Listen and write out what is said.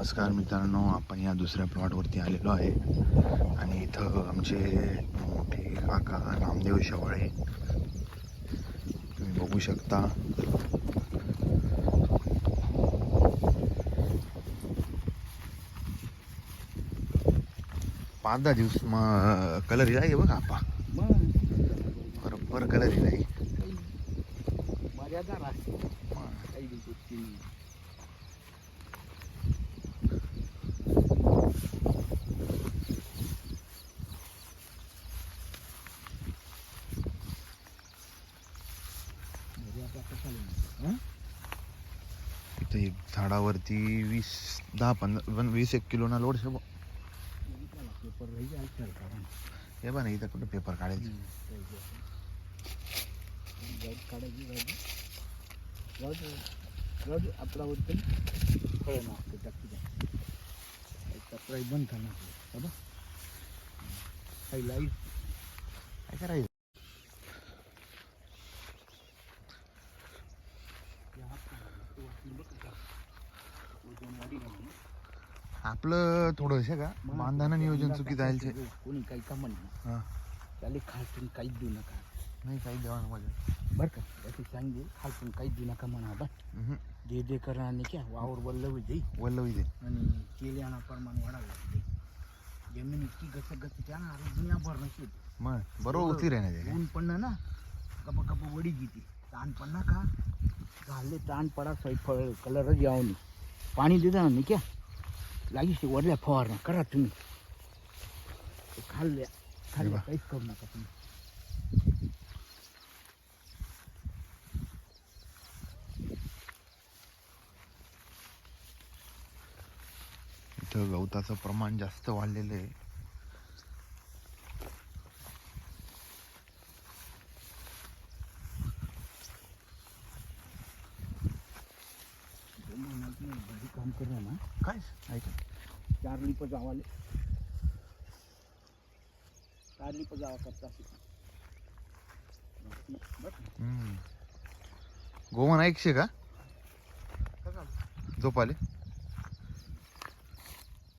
नमस्कार मित्रांनो आपण या दुसऱ्या प्लॉटवरती आलेलो आहे. आणि इथं आमचे मोठे काका नामदेव शेवाळे तुम्ही बघू शकता. पाच दहा दिवस मग कलर आहे बघा आपा. बरोबर कलर आहे ते झाडावरती वीस दहा पंधरा वीस एक किलो ना लोड शे हे बा ना इथं कुठं पेपर काढायचं? काढायची आपला होतं फळं ना ते टाकी कपडा बंद करणार बाबा काही लाइट काय करायचं? आपलं थोडंसं का? बांधानं नियोजन चुकीचं आहे. कोणी काही का म्हणणार हा. त्याला खालतून काहीच देऊ नका. नाही काही देवा माझ्या. बरं का? त्याची सांगे खालतून काहीच देऊ नका म्हणा बा दे दे करणार नाही क्या वावर वल्ल होते वल्लव इथे आणि केल्याना प्रमाण वाढावं जमीन इतकी गच गच त्या ना दुनिया भर नसेल मग बरोबर उतरी आहे. ना ते ऊन पडणं ना कप कप वडी घेते. ताण पडणार का घालले ताण पडा फळ कलरच यावं नाही. पाणी देता ना क्या लागीच ते वडल्या फवारण्या करा तुम्ही. खाल्ल्या खाल्ल्या बा. काहीच करू नका तुम्ही. इथं गवताचं प्रमाण जास्त वाढलेलं आहे. काम करू ना. काय? ऐका. चार लिप जावाले. चार लिप जावा करता. गोवन ऐकशे का? झोपाले.